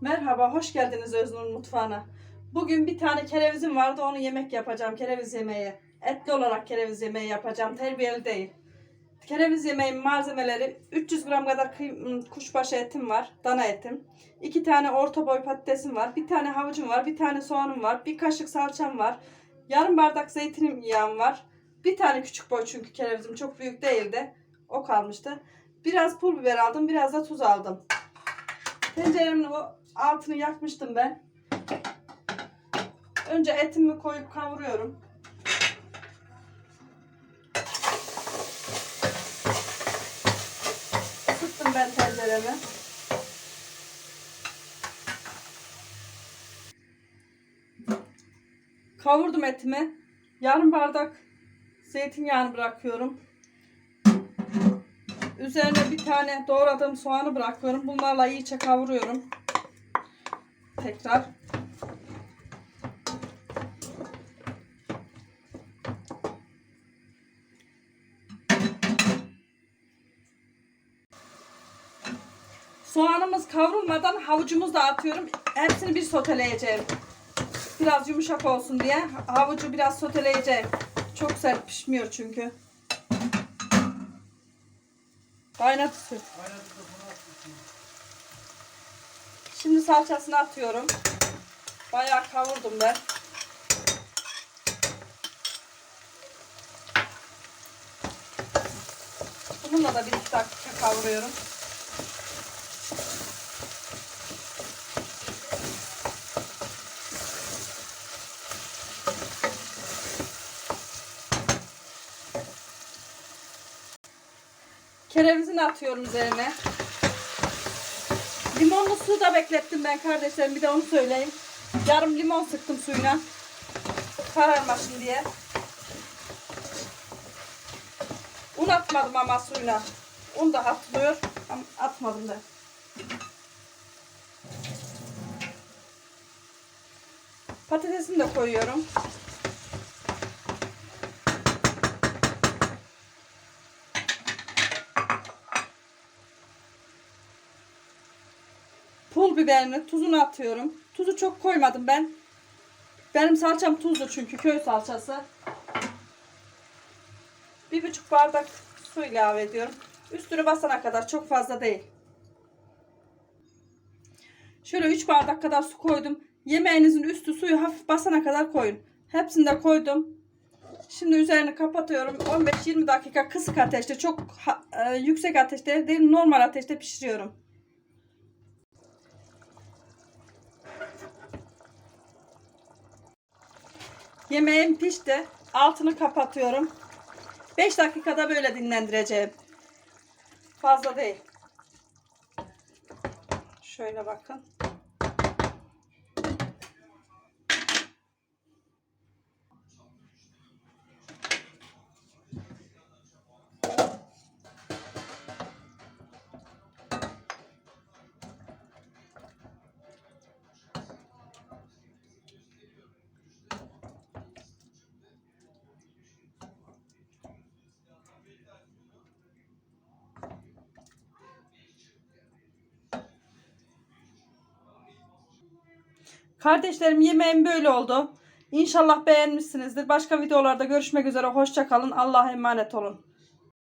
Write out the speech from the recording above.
Merhaba, hoş geldiniz Öznur'un mutfağına. Bugün bir tane kerevizim vardı, onu yemek yapacağım, kereviz yemeği. Etli olarak kereviz yemeği yapacağım, terbiyeli değil. Kereviz yemeğin malzemeleri 300 gram kadar kıy- kuşbaşı etim var, dana etim. 2 tane orta boy patatesim var, bir tane havucum var, bir tane soğanım var, bir kaşık salçam var. Yarım bardak zeytinim yağım var. Bir tane küçük boy çünkü kerevizim çok büyük değildi. O kalmıştı. Biraz pul biber aldım, biraz da tuz aldım. Tenceremin o altını yakmıştım ben. Önce etimi koyup kavuruyorum. Sıktım ben tenceremi. Kavurdum etimi. Yarım bardak zeytinyağını bırakıyorum. Üzerine bir tane doğradığım soğanı bırakıyorum. Bunlarla iyice kavuruyorum. Tekrar. Soğanımız kavrulmadan havucumuzu da atıyorum. Hepsini bir soteleyeceğim. Biraz yumuşak olsun diye havucu biraz soteleyeceğim. Çok sert pişmiyor çünkü. Kaynadı süt. Şimdi salçasını atıyorum. Bayağı kavurdum ben. Bununla da bir iki dakika kavuruyorum. Kerevizini atıyorum üzerine. Limonlu su da beklettim ben kardeşlerim. Bir de onu söyleyeyim. Yarım limon sıktım suyuna. Kararmasın diye. Un atmadım ama suyuna. Un da atılıyor. Atmadım da. Patatesini de koyuyorum. Pul biberini, tuzunu atıyorum. Tuzu çok koymadım ben. Benim salçam tuzlu çünkü köy salçası. Bir buçuk bardak su ilave ediyorum. Üstünü basana kadar çok fazla değil. Şöyle 3 bardak kadar su koydum. Yemeğinizin üstü suyu hafif basana kadar koyun. Hepsini de koydum. Şimdi üzerini kapatıyorum. 15-20 dakika kısık ateşte çok e, yüksek ateşte değil normal ateşte pişiriyorum. Yemeğim pişti. Altını kapatıyorum. 5 dakikada böyle dinlendireceğim. Fazla değil. Şöyle bakın. Kardeşlerim yemeğim böyle oldu. İnşallah beğenmişsinizdir. Başka videolarda görüşmek üzere. Hoşça kalın. Allah'a emanet olun.